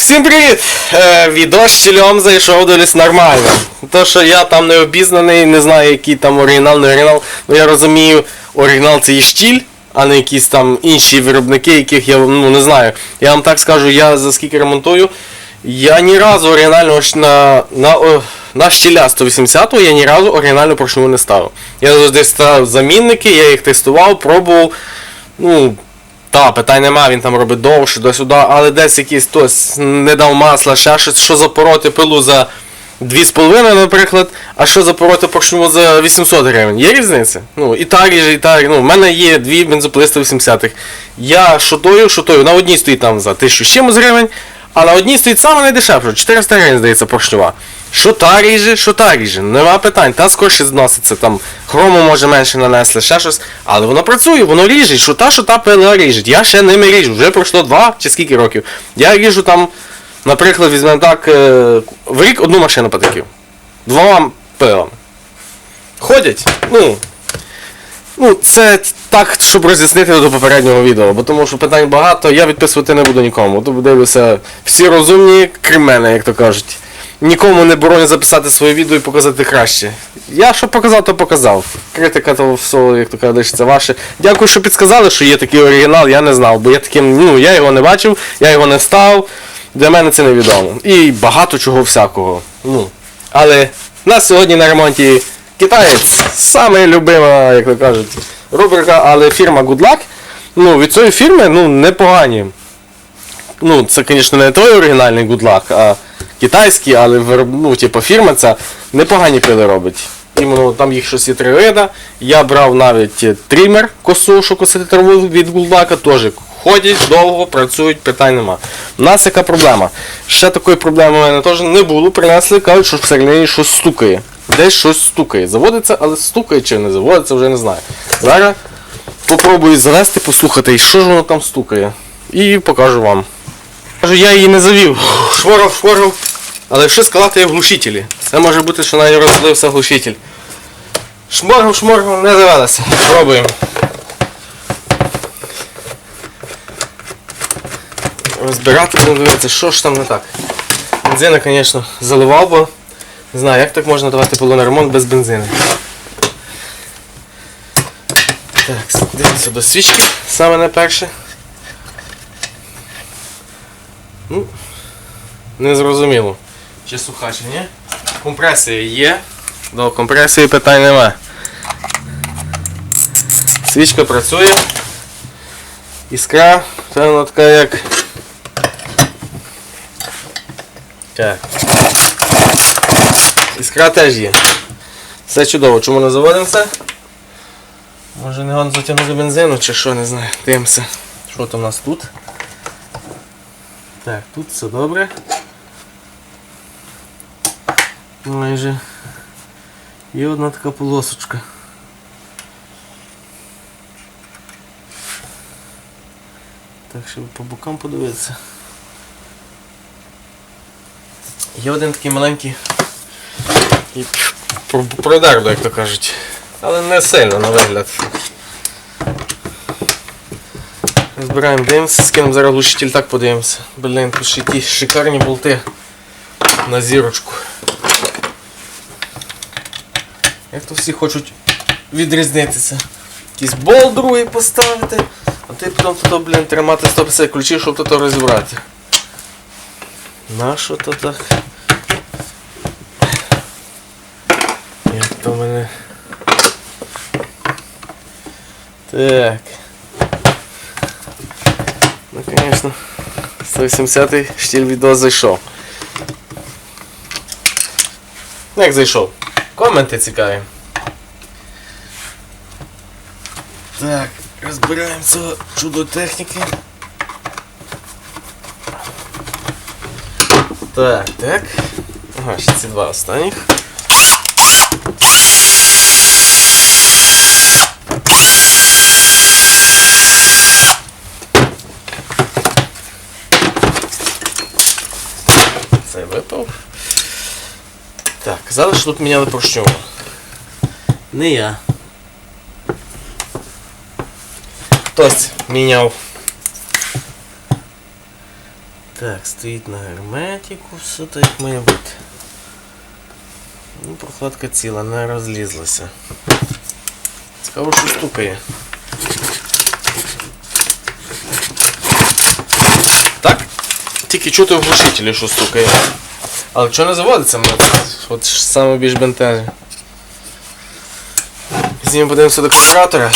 Всім привіт! Е, відео з щільом зайшов дивлюсь нормально. То, що я там не обізнаний, не знаю, який там оригінал, не оригінал. Ну я розумію, оригінал це є щіль, а не якісь там інші виробники, яких я ну, не знаю. Я вам так скажу, я за скільки ремонтую. Я ні разу оригінального на, на, на щіля 180 я ні разу оригінальну поршню не ставив. Я завжди ставив замінники, я їх тестував, пробував. Ну, та, питань нема, він там робить довше, до сюди, але десь якийсь хтось не дав масла, ще щось, що запороти пилу за 2,5, наприклад, а що запороти поршню за 800 гривень. Є різниця? Ну, і так і так. Ну, в мене є дві бензоплисти 80-х. Я шотою, шотою, на одній стоїть там за 1000 з чимось гривень, а на одній стоїть саме найдешевше, 400 гривень, здається, поршнева. Що та ріже, що та ріже, нема питань, та скорше зноситься, там хрому може менше нанесли, ще щось, але воно працює, воно ріже, що та, що та пила ріже. Я ще ними ріжу, вже пройшло два чи скільки років. Я ріжу там, наприклад, візьмемо так, е, в рік одну машину потаків. Двома пилами. Ходять, ну. Ну, це так, щоб роз'яснити до попереднього відео, бо тому що питань багато, я відписувати не буду нікому. Тут дивлюся, всі розумні, крім мене, як то кажуть. Нікому не бороню записати своє відео і показати краще. Я що показав, то показав. Критика то все, як то кажуть, це ваше. Дякую, що підсказали, що є такий оригінал, я не знав, бо я таким, ну, я його не бачив, я його не став. Для мене це невідомо. І багато чого всякого. Ну. Але нас сьогодні на ремонті китаєць. Саме любима, як то кажуть, рубрика, але фірма Good Luck. Ну, від цієї фірми ну, непогані. Ну, це, звісно, не той оригінальний Good Luck, а китайський, але ну, типу, фірма ця непогані пили робить. Іменно там їх щось є три вида. Я брав навіть е, трімер косу, що косити траву від Гулдака, теж ходять довго, працюють, питань нема. У нас яка проблема? Ще такої проблеми у мене теж не було. Принесли, кажуть, що всередині щось стукає. Десь щось стукає. Заводиться, але стукає чи не заводиться, вже не знаю. Зараз попробую завести, послухати, що ж воно там стукає. І покажу вам. Кажу, я її не завів. Шворов, шворов. Але що сказати в глушителі. Це може бути, що навіть розлився глушитель. Шморгав, шморгав, не завелася. Пробуємо. Розбирати, будемо дивитися, що ж там не так. Бензина, звісно, заливав, бо не знаю, як так можна давати пилу на ремонт без бензину. Так, дивимося до свічки, саме найперше. Ну, не зрозуміло. Чи суха, чи ні? Компресія є. До компресії питань нема. Свічка працює. Іскра, певно така як. Так. Іскра теж є. Все чудово. Чому не заводимося? Може не гон затягнути бензину чи що, не знаю. Дивимося. Що там у нас тут? Так, тут все добре. Майже є одна така полосочка. Так, щоб по бокам подивитися. Є один такий маленький і про- як то кажуть. Але не сильно на вигляд. Збираємо, дивимося, скинемо зараз глушитель, так подивимося. Блін, тут ще ті шикарні болти на зірочку. Як то всі хочуть відрізнитися. Якийсь болт другий поставити, а ти потім тут, блін, тримати 150 ключів, щоб тут розібрати. Нащо то так? Як то мене. Так. Ну, конечно, 180-й штіль відео зайшов. Ну, Як зайшов? Коменти цікаві. Так, розбираємо цього чудо техніки. Так, так. Ага, ще ці два останніх. Це випав. Так, казали, що тут міняли поршню. Не я. Хтось міняв. Так, стоїть на герметику, все так як має бути. Ну, прокладка ціла, не розлізлася. Цікаво, що стукає. Так? Тільки чути в глушителі, що стукає. Але що не заводиться мене? От саме більш бентежить. Знімемо подивимося до карбюратора.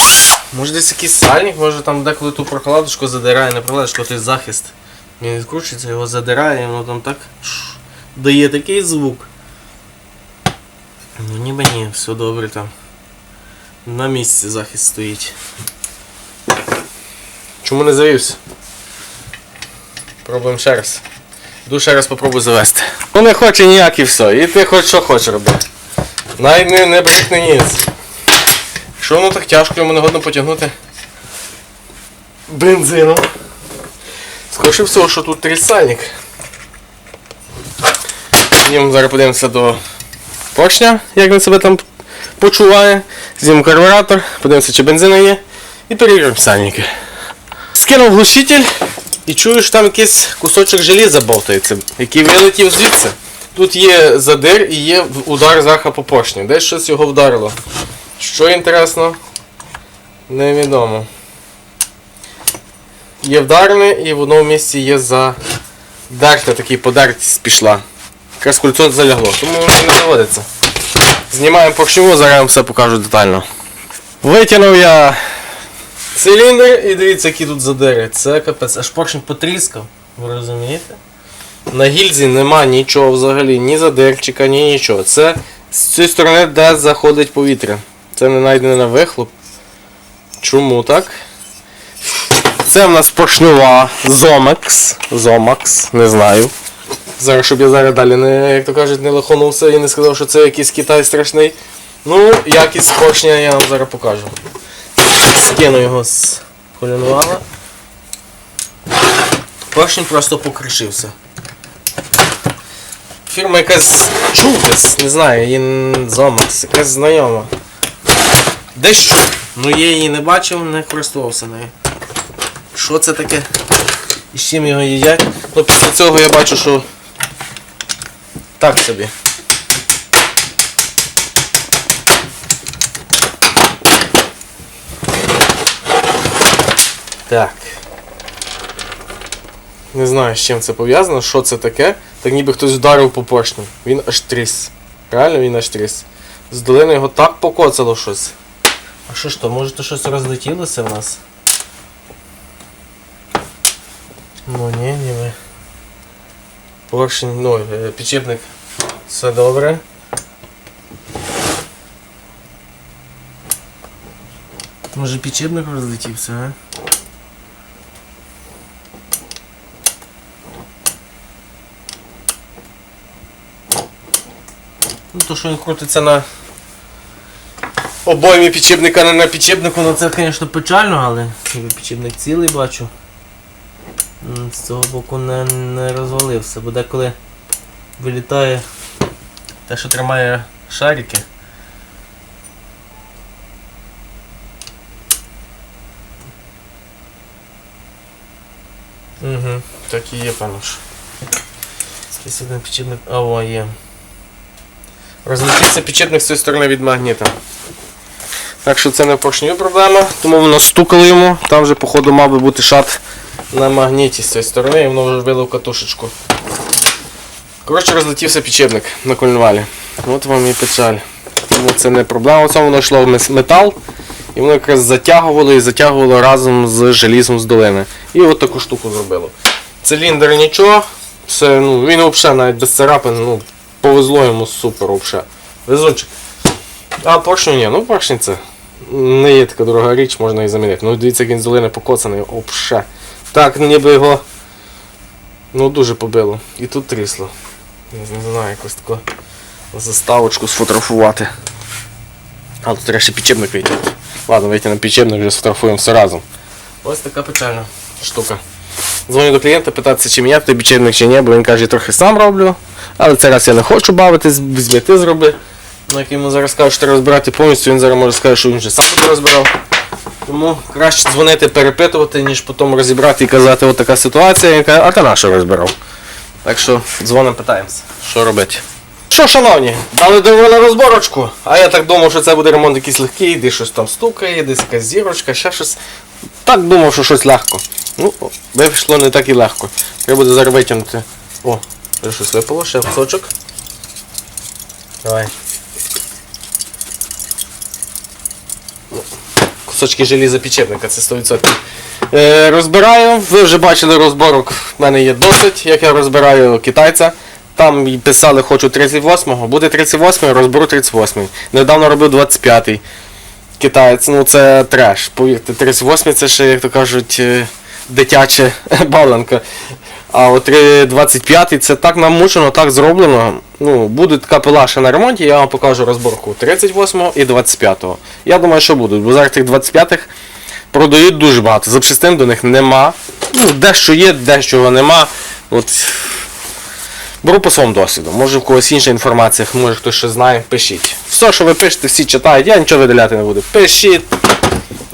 Може десь якийсь сальник, може там деколи ту прокладочку задирає, не прокладочку, той захист. Він відкручується, його задирає, і воно там так ш- дає такий звук. Ну ніби ні, все добре там. На місці захист стоїть. Чому не завівся? Пробуємо ще раз. Йду ще раз попробую завести. Ну не хоче ніяк і все. І ти хоч що хочеш роби. Навіть не, не брикне ніц. Якщо воно так тяжко, йому не годно потягнути бензину. Скоріше всього, що тут трісальник. Їм зараз подивимося до поршня, як він себе там почуває. Знімемо карбюратор, подивимося, чи бензина є. І перевіримо сальники. Скинув глушитель і чую, що там якийсь кусочок желіза болтається, який вилетів звідси. Тут є задир і є удар заха по поршню. Десь щось його вдарило. Що інтересно, невідомо. Є вдарене і в одному місці є задерта, такий подертість пішла. Якраз кольцо залягло, тому не заводиться. Знімаємо поршню, зараз вам все покажу детально. Витягнув я циліндр і дивіться, які тут задири. Це капець, аж поршень потріскав. Ви розумієте? На гільзі нема нічого взагалі, ні задирчика, ні нічого. Це з цієї сторони, де заходить повітря. Це не найдене на вихлоп. Чому так? Це в нас поршньова Zomax. Zomax, не знаю. Зараз, щоб я зараз далі не, як то кажуть, не лоханувся і не сказав, що це якийсь Китай страшний. Ну, якість поршня я вам зараз покажу. Скину його з колінвала. Поршень просто покришився. Фірма якась чув не знаю, її Zomax, якась знайома. Чув. Ну я її не бачив, не користувався нею. Що це таке? І з чим його їдять? Ну після цього я бачу, що так собі. Так. Не знаю, з чим це пов'язано, що це таке. Так ніби хтось вдарив по поршню. Він аж тріс. Реально він аж тріс. З долини його так покоцало щось. А що ж то, може то щось розлетілося в нас? Ну ні, ніби. Поршень, ну, е, підшипник. Все добре. Може підшипник розлетівся, а? То, що він крутиться на обоймі підшипника, не на підшипнику, ну це, звісно, печально, але підшипник цілий бачу. З цього боку не, не розвалився, бо деколи вилітає те, що тримає шарики. Угу, так і є, ж. Якийсь один підшипник. А, о, є. Розлетівся підшипник з цієї сторони від магніта. Так що це не поршньова проблема, тому воно стукало йому, там вже походу мав би бути шат на магніті з цієї сторони і воно вже вбило в катушечку. Коротше, розлетівся підшипник на кольнвалі. От вам і печаль. Тому це не проблема. Це воно йшло в метал і воно якраз затягувало і затягувало разом з желізом з долини. І от таку штуку зробило. Циліндр нічого, це, ну, він взагалі навіть без царапин, ну, повезло йому супер взагалі. Везунчик. А поршню ні, ну поршень це не є така дорога річ, можна і замінити. Ну дивіться, долини покоцаний, обше. Так, ніби його ну дуже побило. І тут трісло. Не, знаю, якось таку заставочку сфотографувати. А тут треба ще підчепник витягнути. Ладно, витягнемо підчепник, вже сфотографуємо все разом. Ось така печальна штука. Дзвоню до клієнта, питатися, чи міняти той підчепник чи ні, бо він каже, я трохи сам роблю. Але цей раз я не хочу бавитись, візьми ти зроби. Ну, як йому зараз кажуть, що треба розбирати повністю, він зараз може сказати, що він вже сам буде розбирав. Тому краще дзвонити, перепитувати, ніж потім розібрати і казати, от така ситуація, каже, а ти на що розбирав? Так що дзвонимо, питаємося, що робити. Що, шановні, дали дорогу на розборочку, а я так думав, що це буде ремонт якийсь легкий, десь щось там стукає, десь якась зірочка, ще щось. Так думав, що щось легко. Ну, вийшло не так і легко. Треба буде зараз витягнути. О, щось випало, ще кусочок. Давай. Кусочки желіза підчепника, це 100%. Е, розбираю, ви вже бачили розборок, в мене є досить, як я розбираю китайця. Там писали, хочу 38-го, буде 38-й, розберу 38-й. Недавно робив 25-й. Китаєць, ну це треш. Повірте, 38-й це ще, як то кажуть, е, дитяча баланка. А от 25-й це так намучено, так зроблено. Ну, буде така пила ще на ремонті, я вам покажу розборку 38-го і 25-го. Я думаю, що будуть, бо зараз тих 25-х продають дуже багато. Запчастин до них нема. Ну, дещо є, дещого нема. От, беру по своєму досвіду. Може в когось інша інформація, може хтось ще знає, пишіть. Все, що ви пишете, всі читають, я нічого видаляти не буду. Пишіть.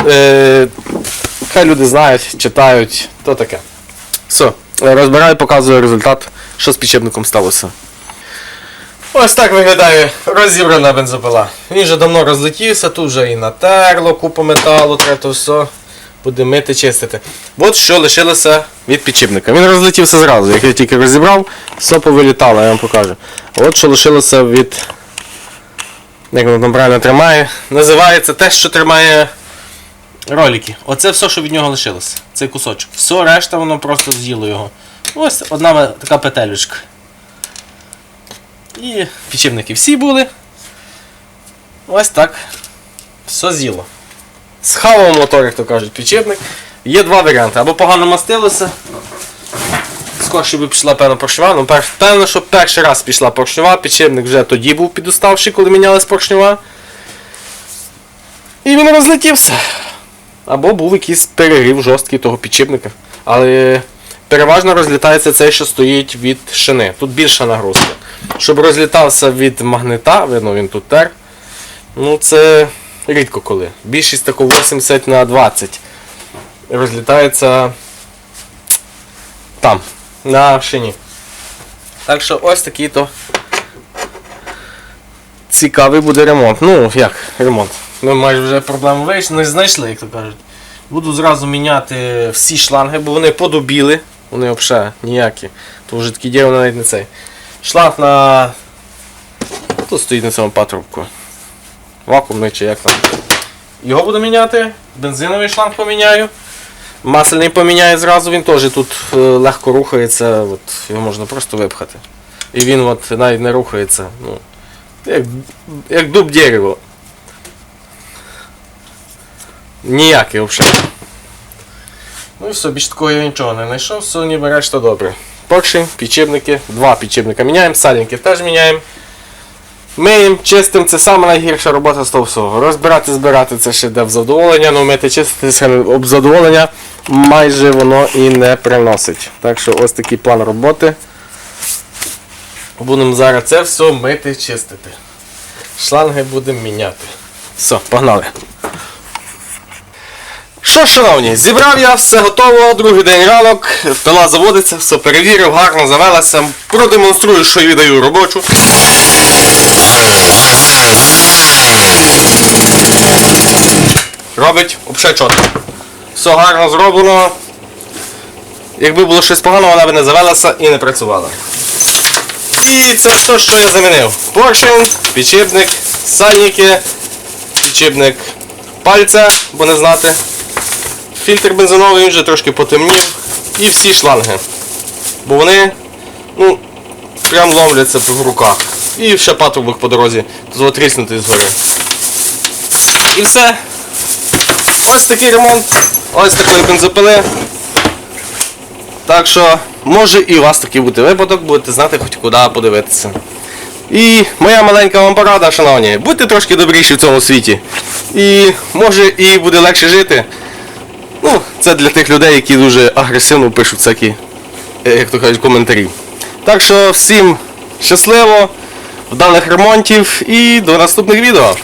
Е, хай люди знають, читають, то таке. Все, розбираю, показую результат, що з підшипником сталося. Ось так виглядає розібрана бензопила. Він вже давно розлетівся, тут вже і натерло, купа металу, треба все буде мити, чистити. От що лишилося від підшипника. Він розлетівся зразу, як я тільки розібрав, все повилітало, я вам покажу. От що лишилося від. Як воно там правильно тримає. Називається те, що тримає ролики. Оце все, що від нього лишилося. Цей кусочок. Все, решта воно просто з'їло його. Ось одна така петелючка. І підшипники всі були. Ось так. Все з'їло. Схавав мотор, як то кажуть, підшипник. Є два варіанти. Або погано мастилося. Скорше би пішла певно поршнева. Ну, певно, що перший раз пішла поршнева, підшипник вже тоді був підуставший, коли мінялась поршнева. І він розлетівся. Або був якийсь перегрів жорсткий того підшипника. Але переважно розлітається цей, що стоїть від шини. Тут більша нагрузка. Щоб розлітався від магнита, видно він тут тер. Ну це рідко коли. Більшість тако 80 на 20 розлітається там, на шині. Так що ось такий то цікавий буде ремонт. Ну, як ремонт. Ми майже вже проблему вийшли, не знайшли, як то кажуть. Буду зразу міняти всі шланги, бо вони подубіли. Вони взагалі ніякі. То вже такі діло навіть не цей. Шланг на. Тут стоїть на цьому патрубку. Вакуумний чи як там. Його буду міняти. Бензиновий шланг поміняю. Масляний поміняю зразу, він теж тут е, легко рухається, от, його можна просто випхати. І він от навіть не рухається. Ну, як, як дуб дерево. Ніякий взагалі. Ну і все, більш такого я нічого не знайшов, все ніби решта добре. Поршень, підчіпники, два підчіпника міняємо, сальники теж міняємо. Миємо, чистимо, це саме найгірша робота з того всього. Розбирати, збирати це ще йде в задоволення, ну мити, чистити це об задоволення майже воно і не приносить. Так що ось такий план роботи. Будемо зараз це все мити, чистити. Шланги будемо міняти. Все, погнали. Що, шановні, зібрав я, все готово, другий день ранок, пила заводиться, все перевірив, гарно завелася. Продемонструю, що я даю робочу. Робить взагалі чітко. Все гарно зроблено. Якби було щось погано, вона б не завелася і не працювала. І це все, що я замінив. Поршень, підчіпник, сальники, підчіпник пальця, бо не знати. Фільтр бензиновий вже трошки потемнів. І всі шланги. Бо вони ну, прям ловляться в руках. І ще патрубок по дорозі злотріснути згори. І все. Ось такий ремонт, ось такої бензопили. Так що, може і у вас такий буде випадок, будете знати хоч куди подивитися. І моя маленька вам порада, шановні, будьте трошки добріші в цьому світі. І може і буде легше жити. Ну, це для тих людей, які дуже агресивно пишуть всякі, е, як то кажуть, коментарі. Так що всім щасливо, вдалих ремонтів і до наступних відео.